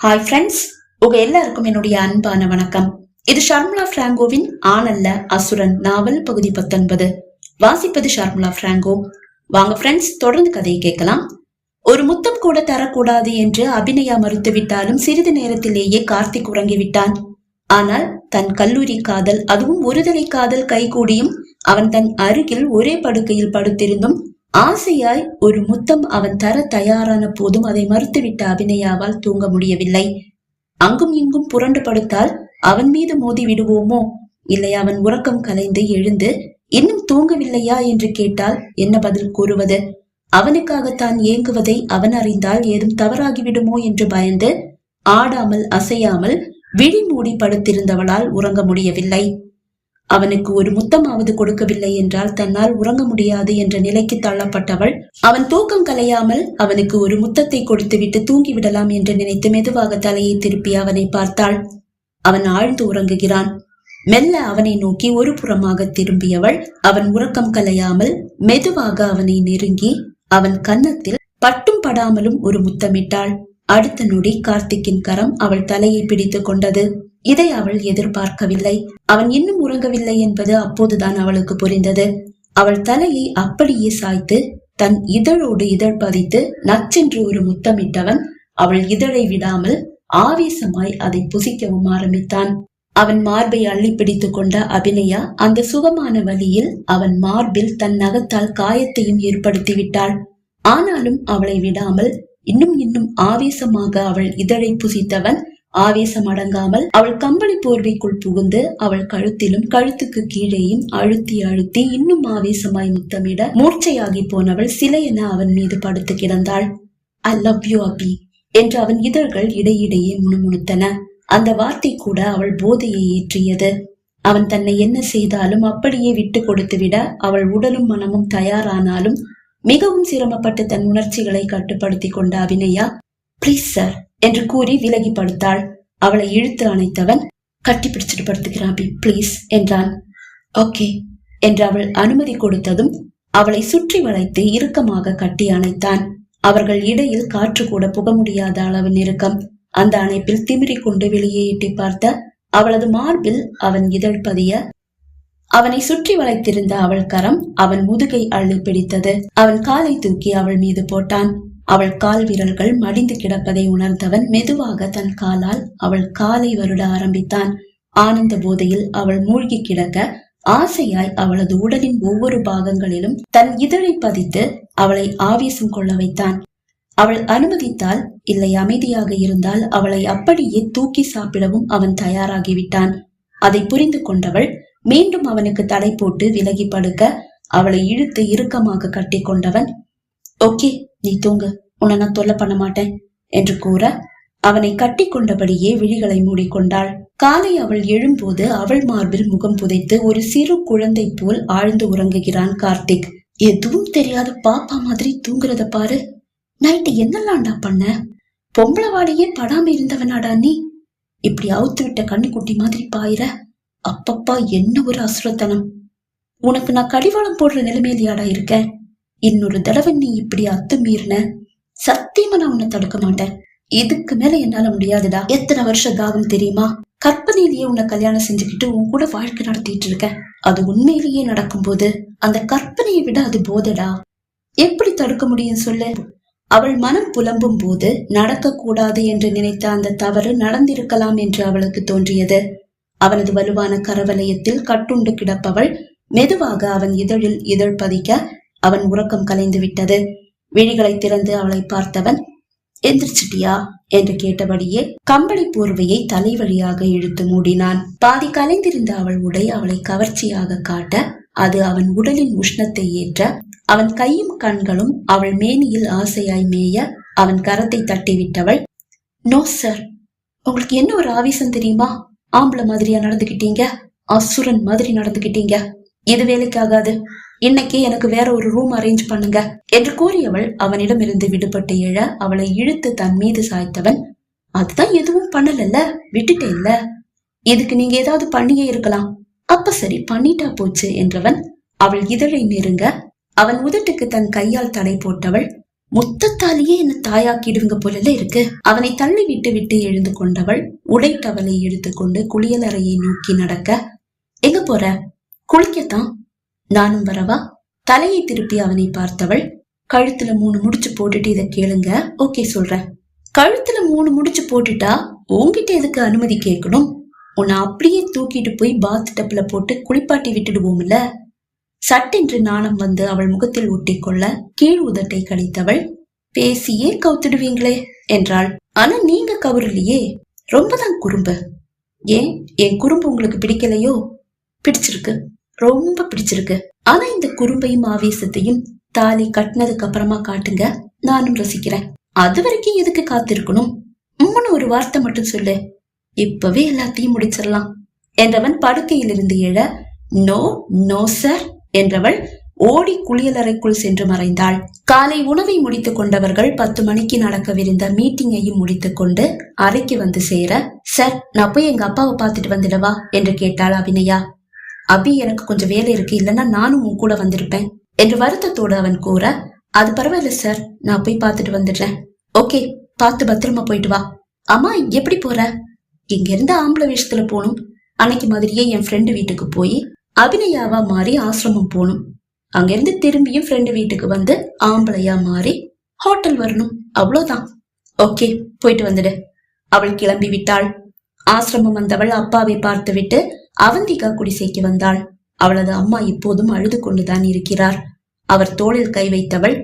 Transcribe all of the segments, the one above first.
Hi friends உங்க எல்லாருக்கும் என்னுடைய அன்பான வணக்கம். இது ஷர்மிளா பிராங்கோவின் ஆனல்ல அசுரன் நாவல் பகுதி பத்தொன்பது. வாசிப்பது ஷர்மிளா பிராங்கோ. வாங்க ஃப்ரெண்ட்ஸ் தொடர்ந்து கதையை கேட்கலாம். ஒரு முத்தம் கூட தரக்கூடாது என்று அபிநயா மறுத்துவிட்டாலும் சிறிது நேரத்திலேயே கார்த்திக் உறங்கிவிட்டான். ஆனால் தன் கல்லூரி காதல் அதுவும் ஒருதலை காதல் கைகூடியும் அவன் தன் அருகில் ஒரே படுக்கையில் படுத்திருந்தும் ஆசையாய் ஒரு முத்தம் அவன் தர தயாரான போதும் அதை மறுத்துவிட்ட அபிநயாவால் தூங்க முடியவில்லை. அங்கும் இங்கும் புரண்டு படுத்தால் அவன் மீது மோதி விடுவோமோ? இல்லை அவன் உறக்கம் கலைந்து எழுந்து இன்னும் தூங்கவில்லையா? என்று கேட்டால் என்ன பதில் கூறுவது? அவனுக்காகத்தான் ஏங்குவதை அவன் அறிந்தால் ஏதும் தவறாகிவிடுமோ என்று பயந்து ஆடாமல் அசையாமல் விழி மூடி படுத்திருந்தவளால் உறங்க முடியவில்லை. அவனுக்கு ஒரு முத்தமாவது கொடுக்கவில்லை என்றால் தன்னால் உறங்க முடியாது என்ற நிலைக்கு தள்ளப்பட்டவள். அவன் தூக்கம் கலையாமல் அவனுக்கு ஒரு முத்தத்தை கொடுத்துவிட்டு தூங்கிவிடலாம் என்று நினைத்து மெதுவாக தலையை திருப்பி அவனை பார்த்தாள். அவன் ஆழ்ந்து உறங்குகிறான். மெல்ல அவனை நோக்கி ஒரு புறமாக திரும்பியவள். அவன் உறக்கம் கலையாமல் மெதுவாக அவனை நெருங்கி அவன் கன்னத்தில் பட்டும் படாமலும் ஒரு முத்தமிட்டாள். அடுத்த நொடி கார்த்திக்கின் கரம் அவள் தலையை பிடித்துக் கொண்டது. இதை அவள் எதிர்பார்க்கவில்லை. அவன் இன்னும் உறங்கவில்லை என்பது அப்போதுதான் அவளுக்கு புரிந்தது. அவள் தலையை அப்படியே சாய்த்து தன் இதழோடு இதழ் பதித்து நச்சென்று ஒரு முத்தமிட்டவன் அவள் இதழை விடாமல் ஆவேசமாய் அதை புசிக்கவும் ஆரம்பித்தான். அவன் மார்பை அள்ளி பிடித்துக் கொண்ட அபிநயா அந்த சுகமான வழியில் அவன் மார்பில் தன் நகத்தால் காயத்தையும் ஏற்படுத்தி விட்டாள் ஆனாலும் அவளை விடாமல் இன்னும் இன்னும் ஆவேசமாக அவள் இதழை புசித்தவன் ஆவேசம் அடங்காமல் அவள் கம்பளி போர்வைக்குள் புகுந்து அவள் கழுத்திலும் கழுத்துக்கு கீழேயும் அழுத்தி அழுத்தி இன்னும் ஆவேசமாய் முத்தமிட மூர்ச்சையாகி போனவள் சிலையென அவன் மீது படுத்து கிடந்தாள். ஐ லவ் யூ அபி என்று அவன் இதழ்கள் இடையிடையே முணுமுணுத்தன. அந்த வார்த்தை கூட அவள் போதையை ஏற்றியது. அவன் தன்னை என்ன செய்தாலும் அப்படியே விட்டு கொடுத்துவிட அவள் உடலும் மனமும் தயாரானாலும் மிகவும் சிரமப்பட்டு தன் உணர்ச்சிகளை கட்டுப்படுத்தி கொண்ட அபிநயா ப்ளீஸ் சார் என்று கூறி விலகி படுத்தாள். அவளை இழுத்து அணைத்தவன் கட்டி பிடிச்சிட்டு படுத்துக்கிறான் அபி ப்ளீஸ் என்றான். ஓகே என்று அவள் அனுமதி கொடுத்ததும் அவளை சுற்றி வளைத்து இறுக்கமாக கட்டி அணைத்தான். அவர்கள் இடையில் காற்று கூட புக முடியாத அளவு நெருக்கம். அந்த அணைப்பில் திமிரி கொண்டு வெளியே எட்டி பார்த்த அவளது மார்பில் அவன் இதழ் பதிய அவனை சுற்றி வளைத்திருந்த அவள் கரம் அவன் முதுகை அள்ளி பிடித்தது. அவன் காலை தூக்கி அவள் மீது போட்டான். அவள் கால் விரல்கள் மடிந்து கிடப்பதை உணர்ந்தவன் மெதுவாக தன் காலால் அவள் காலை வருட ஆரம்பித்தான். ஆனந்த போதையில் அவள் மூழ்கி கிடக்க ஆசையாய் அவளது உடலின் ஒவ்வொரு பாகங்களிலும் தன் இதழை பதித்து அவளை ஆவேசம் கொள்ள வைத்தான். அவள் அனுமதித்தால் இல்லை அமைதியாக இருந்தால் அவளை அப்படியே தூக்கி சாப்பிடவும் அவன் தயாராகிவிட்டான். அதை புரிந்து கொண்டவள் மீண்டும் அவனுக்கு தடை போட்டு விலகி படுக்க அவளை இழுத்து இறுக்கமாக கட்டி கொண்டவன் ஓகே நீ தூங்கு. உன்னை நான் தொல்லை பண்ண மாட்டேன் என்று கூற அவனை கட்டி கொண்டபடியே விழிகளை மூடிக்கொண்டாள். காலை அவள் எழும்போது அவள் மார்பில் முகம் புதைத்து ஒரு சிறு குழந்தை போல் ஆழ்ந்து உறங்குகிறான் கார்த்திக். எதுவும் தெரியாத பாப்பா மாதிரி தூங்குறத பாரு. நைட்டு என்னெல்லாம்டா பண்ண? பொம்பளை வாடையே படாம இருந்தவனாடா நீ? இப்படி அவுத்து விட்ட கண்ணுக்குட்டி மாதிரி பாயிர அப்பப்பா என்ன ஒரு அசுரத்தனம். உனக்கு நான் கடிவாளம் போடுற நிலைமையிலையாடா இருக்கேன்? இன்னொரு தடவை நீ இப்படி அத்துமீறின சத்தியமா நான் உன்னை தடுக்க மாட்டேன். இதுக்கு மேல என்னால முடியாதுடா. எத்தனை வருஷ தாகம் தெரியுமா? கற்பனையிலேயே உன்னை கல்யாணம் செஞ்சுக்கிட்டு உன் கூட வாழ்க்கை நடத்திட்டு இருக்கேன். அது உண்மையிலேயே நடக்கும்போது அந்த கற்பனையை விட அது போதடா. எப்படி தடுக்க முடியும் சொல்லு? அவள் மனம் புலம்பும் போது நடக்க கூடாது என்று நினைத்த அந்த தவறு நடந்திருக்கலாம் என்று அவளுக்கு தோன்றியது. அவனது வலுவான கரவலயத்தில் கட்டுண்டு கிடப்பவள் மெதுவாக அவன் இதழில் இதழ் பதிக்க அவன் உறக்கம் கலைந்து விட்டது. விழிகளை திறந்து அவளை பார்த்தவன் எந்திரிச்சிட்டியா? என்று கேட்டபடியே கம்பளி போர்வையை தலை வழியாக இழுத்து மூடினான். பாதி கலைந்திருந்த அவள் உடை அவளை கவர்ச்சியாக காட்ட அது அவன் உடலின் உஷ்ணத்தை ஏற்ற அவன் கையும் கண்களும் அவள் மேனியில் ஆசையாய் மேய அவன் கரத்தை தட்டிவிட்டவள் நோ சார் உங்களுக்கு என்ன ஒரு ஆவேசம் தெரியுமா? ஆம்பளை மாதிரியா நடந்துகிட்டீங்க? அசுரன் மாதிரி நடந்துகிட்டீங்க. இது வேலைக்காகாது. இன்னைக்கு எனக்கு வேற ஒரு ரூம் அரேஞ்ச் பண்ணுங்க என்று கூறியவள் அவனிடமிருந்து விடுபட்டு எழ அவளை இழுத்து தன் மீது சாய்த்தவன் அதுதான் எதுவும் பண்ணலல்ல விட்டுட்டேன்ல. இதுக்கு நீங்க ஏதாவது பண்ணியே இருக்கலாம். அப்ப சரி பண்ணிட்டா போச்சு என்றவன் அவள் இதழை நெருங்க அவன் உதட்டுக்கு தன் கையால் தடை போட்டவள் முத்தத்தாலேயே என்ன தாயாக்கிடுவீங்க போல இருக்கு. அவனை தள்ளி விட்டு விட்டு எழுந்து கொண்டவள் உடை டவலை எடுத்துக்கொண்டு குளியலறையை நோக்கி நடக்க எங்க போற? குளிக்கத்தான். நானும் வரவா? தலையை திருப்பி அவனை பார்த்தவள் கழுத்துல மூணு முடிச்சு போட்டுட்டு இதை கேளுங்க. ஓகே சொல்றேன். கழுத்துல மூணு முடிச்சு போட்டுட்டா உன்கிட்ட எதுக்கு அனுமதி கேட்கணும்? உன்னை அப்படியே தூக்கிட்டு போய் பாத் டப்ல போட்டு குளிப்பாட்டி விட்டுடுவோம்ல. சட்டென்று நாணம் வந்து அவள் முகத்தில் ஒட்டிக்கொள்ள கீழ் உதட்டை கழித்தவள் பேசியே கவுத்துடுவீங்களே என்றாள். ஆனா நீங்க கவுரலையே. ரொம்பதான் குறும்பு. ஏன்? என் குறும்பு உங்களுக்கு பிடிக்கலையோ? பிடிச்சிருக்கு. ரொம்ப பிடிச்சிருக்கு. ஆனா இந்த குறும்பையும் ஆவேசத்தையும் தாலி கட்டினதுக்கு அப்புறமா காட்டுங்க. நானும் ரசிக்கிறேன். அது வரைக்கும் எதுக்கு காத்திருக்கணும்? உம்முன்னு ஒரு வார்த்தை மட்டும் சொல்லு. இப்பவே எல்லாத்தையும் முடிச்சிடலாம். என்றவன் படுக்கையிலிருந்து எழ நோ நோ சார் என்றவள் ஓடி குளியலறைக்குள் சென்று மறைந்தாள். காலை உணவை முடித்துக் கொண்டவர்கள் பத்து மணிக்கு நடக்கவிருந்த மீட்டிங்கையும் முடித்துக் கொண்டு அறைக்கு வந்து சேர சார் நான் போய் எங்க அப்பாவை பார்த்துட்டு வந்துடவா? என்று கேட்டாள் அபிநயா. அபி எனக்கு கொஞ்சம் வேலை இருக்கு. இல்லைன்னா நானும் உன் கூட வந்திருப்பேன் என்று வருத்தத்தோடு அவன் கூற அது பரவாயில்ல சார் நான் போய் பார்த்துட்டு வந்துடுறேன். ஓகே பார்த்து பத்திரமா போயிட்டு வா. அம்மா எப்படி போற? இங்க இருந்து ஆம்பளை வேஷத்துல போகணும். அன்னைக்கு மாதிரியே என் ஃப்ரெண்டு வீட்டுக்கு போய் அபிநயாவா மாறி ஆசிரமம் போகணும். அங்கிருந்து திரும்பியும் ஃப்ரெண்டு வீட்டுக்கு வந்து ஆம்பளையா மாறி ஹோட்டல் வரணும். அவ்வளோதான் ஓகே போயிட்டு வந்துடு. அவள் கிளம்பி விட்டாள். ஆசிரமம் வந்தவள் அப்பாவை பார்த்துவிட்டு அவந்திகா குடிசைக்கு வந்தாள். அவளது அம்மா இப்போதும் அழுது கொண்டுதான் இருக்கிறார். அவர் தோளில் கை வைத்தவள்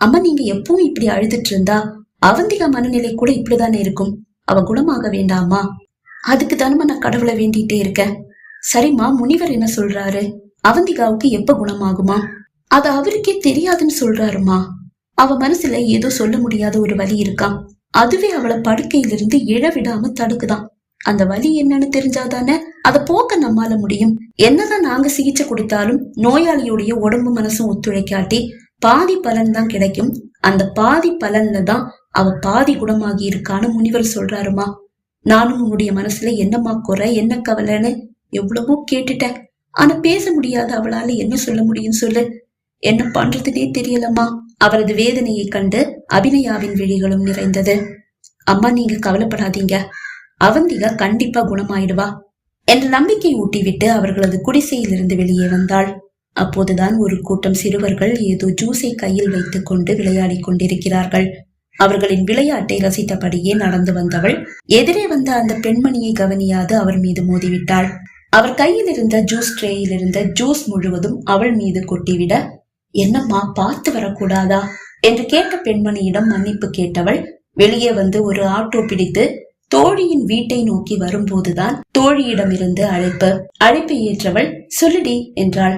அம்மா நீங்க எப்பவும் இப்படி அழுதுட்டு இருந்தா அவந்திகா மனநிலை கூட இப்படிதானே இருக்கும். அவ குணமாக வேண்டாமா? அதுக்கு தானுமா நான் கடவுளை வேண்டிட்டே இருக்கேன். சரிம்மா முனிவர் என்ன சொல்றாரு? அவந்திகாவுக்கு எப்ப குணமாகுமா? அது அவருக்கே தெரியாதுன்னு சொல்றாருமா அவ மனசுல ஏதோ சொல்ல முடியாத ஒரு வழி இருக்காம். அதுவே அவளை படுக்கையிலிருந்து இழ விடாம தடுக்குதான் அந்த வலி என்னன்னு தெரிஞ்சாதானே அதை போக்க நம்மால முடியும். என்னதான் நாங்க சிகிச்சை கொடுத்தாலும் நோயாளியுடைய உடம்பு மனசும் ஒத்துழைக்காட்டி பாதி பலன் தான் கிடைக்கும். அந்த பாதி பலன்ல தான் அவ பாதி குணமாகி இருக்கான்னு முனிவர் சொல்றாருமா. நானும் உன்னுடைய மனசுல என்னம்மா குறை என்ன கவலைன்னு எவ்வளவோ கேட்டுட்டேன். ஆனா பேச முடியாத அவளால என்ன சொல்ல முடியும் சொல்லு. என்ன பண்றதுனே தெரியலம்மா. அவரது வேதனையை கண்டு அபிநயாவின் விழிகளும் நிறைந்தது. அம்மா நீங்க கவலைப்படாதீங்க. அவந்திகா கண்டிப்பா குணமாயிடுவா என்ற நம்பிக்கை ஊட்டிவிட்டு அவர்களது குடிசையிலிருந்து வெளியே வந்தாள். அப்போதுதான் ஒரு கூட்டம் சிறுவர்கள் ஏதோ ஜூஸை கையில் வைத்துக் கொண்டு விளையாடிக் கொண்டிருக்கிறார்கள். அவர்களின் விளையாட்டை ரசித்தபடியே நடந்து வந்தவள் எதிரே வந்த அந்த பெண்மணியை கவனியாது அவர் மீது மோதிவிட்டாள். அவர் கையில் இருந்த ஜூஸ் ட்ரேயில் இருந்த ஜூஸ் முழுவதும் அவள் மீது கொட்டிவிட என்னம்மா பார்த்து வரக்கூடாதா? என்று கேட்ட பெண்மணியிடம் மன்னிப்பு கேட்டவள் வெளியே வந்து ஒரு ஆட்டோ பிடித்து தோழியின் வீட்டை நோக்கி வரும்போதுதான் தோழியிடமிருந்து அழைப்பு. அழைப்பை ஏற்றவள் சொல்லுடி என்றாள்.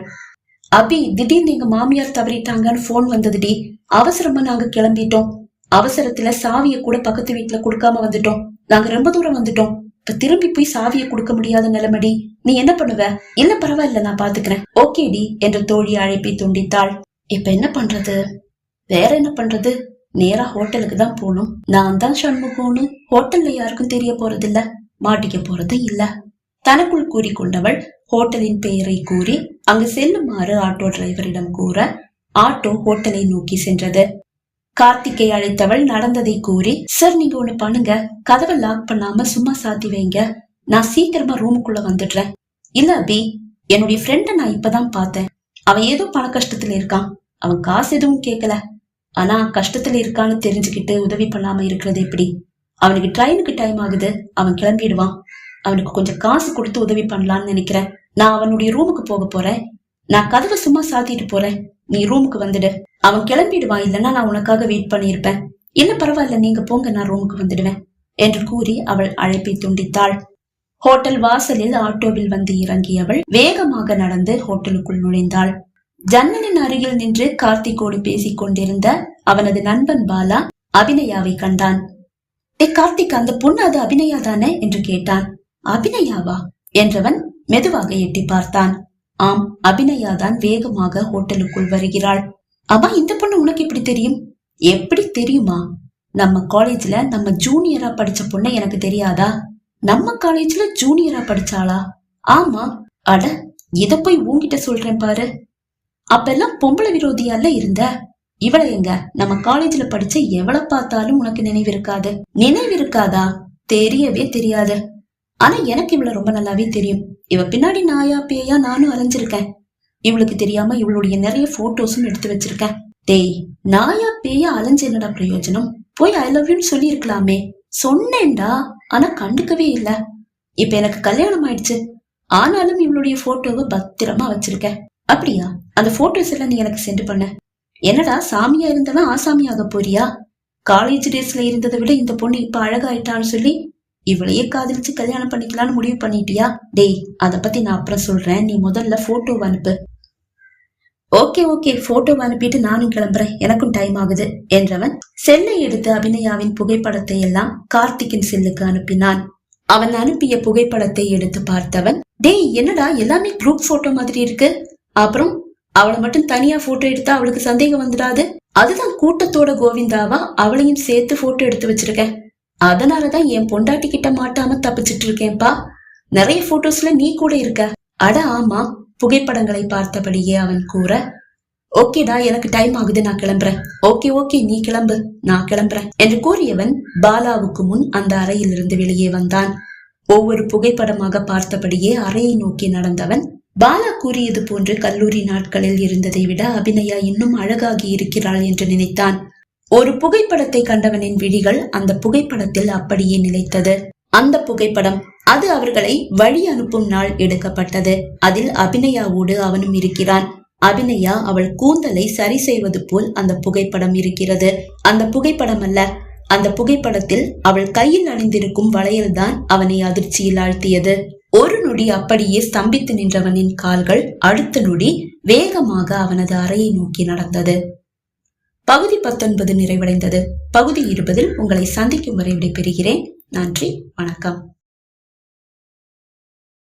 அபி திடீர்னு எங்க மாமியார் தவறிட்டாங்கன்னு போன் வந்ததுடி. அவசரமா நாங்க கிளம்பிட்டோம். அவசரத்துல சாவிய கூட பக்கத்து வீட்டுல கொடுக்காம வந்துட்டோம். நாங்க ரொம்ப தூரம் வந்துட்டோம். இப்ப திரும்பி போய் சாவிய கொடுக்க முடியாத நிலைமடி. நீ என்ன பண்ணுவ? இல்ல பரவாயில்ல நான் பாத்துக்கிறேன். ஓகேடி என்று தோழி அழைப்பை துண்டித்தாள். இப்ப என்ன பண்றது? வேற என்ன பண்றது? நேரா ஹோட்டலுக்கு தான் போகணும். நான் தான் சண்முகம்னு ஹோட்டல்ல யாருக்கும் தெரிய போறதில்ல. மாட்டிக்க போறது இல்ல. தனக்குள் கூறிக்கொண்டவள் ஹோட்டலின் பெயரை கூறி அங்கு செல்லுமாறு ஆட்டோ டிரைவரிடம் கூற ஆட்டோ ஹோட்டலை நோக்கி சென்றது. கார்த்திகை அழைத்தவள் நடந்ததை கூறி சார் நீங்க ஒண்ணு பண்ணுங்க. கதவை லாக் பண்ணாம சும்மா சாத்தி வைங்க. நான் சீக்கிரமா ரூமுக்குள்ள வந்துடுறேன். இல்ல அபி. என்னுடைய ஃப்ரெண்ட நான் இப்பதான் பார்த்தேன். அவன் ஏதோ பண கஷ்டத்துல இருக்கான். அவன் காசு எதுவும் கேட்கல ஆனா கஷ்டத்துல இருக்கான்னு தெரிஞ்சுக்கிட்டு உதவி பண்ணாம இருக்கிறது எப்படி? அவனுக்கு ட்ரெயினுக்கு டைம் ஆகுது. அவன் கிளம்பிடுவான். அவனுக்கு கொஞ்சம் காசு கொடுத்து உதவி பண்ணலான்னு நினைக்கிறேன். நான் அவனுடைய ரூமுக்கு போக போறேன். நான் கதவை சும்மா சாத்திட்டு போறேன். நீ ரூமுக்கு வந்துடு. அவன் கிளம்பிடுவான். இல்லைன்னா நான் உனக்காக வெயிட் பண்ணியிருப்பேன். இல்ல பரவாயில்ல நீங்க போங்க. நான் ரூமுக்கு வந்துடுவேன் என்று கூறி அவள் அழைப்பை துண்டித்தாள். ஹோட்டல் வாசலில் ஆட்டோவில் வந்து இறங்கியவள் வேகமாக நடந்து ஹோட்டலுக்குள் நுழைந்தாள். ஜன்னலின் அருகில் நின்று கார்த்திகோடு பேசிக் கொண்டிருந்த அவனது நண்பன் பாலா அபிநயாவை கண்டான். டே கார்த்திக் அந்த பொண்ணு அது அபிநயா தானே என்று கேட்டான். அபிநயாவா? என்றவன் மெதுவாக எட்டி பார்த்தான். ஆம் அபிநயா தான் வேகமாக ஹோட்டலுக்குள் வருகிறாள். அம்மா இந்த பொண்ணு உனக்கு எப்படி தெரியும்? எப்படி தெரியுமா? நம்ம காலேஜ்ல நம்ம ஜூனியரா படிச்ச பொண்ணு எனக்கு தெரியாதா? நம்ம காலேஜ்ல ஜூனியரா படிச்சாளா? ஆமா. அட இத போய் உன்கிட்ட சொல்றேன் பாரு. அப்பெல்லாம் பொம்பளை விரோதியால இருந்த. இவளை எங்க? நம்ம காலேஜ்ல படிச்ச எவளை பார்த்தாலும் உனக்கு நினைவு இருக்காது. நினைவு இருக்காதா? தெரியவே தெரியாது. ஆனா எனக்கு இவள ரொம்ப நல்லாவே தெரியும். இவ பின்னாடி நாயா பேயா நானும் அலைஞ்சிருக்கேன். இவளுக்கு தெரியாம இவளுடைய நிறைய போட்டோஸும் எடுத்து வச்சிருக்கேன். டேய் நாயா பேயா அலைஞ்சு என்னடா பிரயோஜனம்? போய் ஐ லவ் யூன்னு சொல்லி இருக்கலாமே சொன்னேன்டா ஆனா கண்டுக்கவே இல்ல. இப்ப எனக்கு கல்யாணம் ஆயிடுச்சு. ஆனாலும் இவளுடைய போட்டோவை பத்திரமா வச்சிருக்கேன். அப்படியா? அந்த போட்டோஸ் எல்லாம் நீ எனக்கு சென்ட் பண்ண. என்னடா சாமியா இருந்தவன் ஆசாமியாக போறியா? காலேஜ் டேஸ்ல இருந்ததை விட இந்த பொண்ணு இப்ப அழகாயிட்டான்னு சொல்லி இவளையே காதலிச்சு கல்யாணம் பண்ணிக்கலாம்னு முடிவு பண்ணிட்டியா? டேய் அத பத்தி நான் அப்புறம் சொல்றேன். நீ முதல்ல போட்டோ அனுப்பு. ஓகே ஓகே போட்டோ அனுப்பிட்டு நானும் கிளம்புறேன். எனக்கும் டைம் ஆகுது என்றவன் செல்லை எடுத்து அபிநயாவின் புகைப்படத்தை எல்லாம் கார்த்திகின் செல்லுக்கு அனுப்பினான். அவன் அனுப்பிய புகைப்படத்தை எடுத்து பார்த்தவன் டேய் என்னடா எல்லாமே குரூப் போட்டோ மாதிரி இருக்கு. அப்புறம் அவளை மட்டும் தனியா போட்டோ எடுத்தா அவளுக்கு சந்தேகம் வந்துடாது? அதுதான் கூட்டத்தோட கோவிந்தாவா அவளையும் சேர்த்து போட்டோ எடுத்து வச்சிருக்கேன் அதனாலதான் என் பொண்டாட்டி கிட்ட மாட்டாம தப்பிச்சிட்டு இருக்கேன்பா நிறைய போட்டோஸ்ல நீ கூட இருக்க. அட ஆமா புகைப்படங்களை பார்த்தபடியே அவன் கூற ஓகேடா எனக்கு டைம் ஆகுது நான் கிளம்புறேன். ஓகே ஓகே நீ கிளம்பு நான் கிளம்புறேன். என்று கூறியவன் பாலாவுக்கு முன் அந்த அறையிலிருந்து வெளியே வந்தான். ஒவ்வொரு புகைப்படமாக பார்த்தபடியே அறையை நோக்கி நடந்தவன் பாலா கூறியது போன்று கல்லூரி நாட்களில் இருந்ததை விட அபிநயா இன்னும் அழகாகி இருக்கிறாள் என்று நினைத்தான். ஒரு புகைப்படத்தை கண்டவனின் விழிகள் அந்த புகைப்படத்தில் அப்படியே நிலைத்தது. அந்த புகைப்படம் அது அவர்களை வழி அனுப்பும் நாள் எடுக்கப்பட்டது. அதில் அபிநயாவோடு அவனும் இருக்கிறான். அபிநயா அவள் கூந்தலை சரி செய்வது போல் அந்த புகைப்படம் இருக்கிறது. அந்த புகைப்படம் அல்ல அந்த புகைப்படத்தில் அவள் கையில் அணிந்திருக்கும் வளையல்தான் அவனை அதிர்ச்சியில் ஆழ்த்தியது. ஒரு நொடி அப்படியே ஸ்தம்பித்து நின்றவனின் கால்கள் அடுத்த நொடி வேகமாக அவனது அறையை நோக்கி நடந்தது. பகுதி பத்தொன்பது நிறைவடைந்தது. பகுதி இருபதில் உங்களை சந்திக்கும் வரை விடைபெறுகிறேன். நன்றி. வணக்கம்.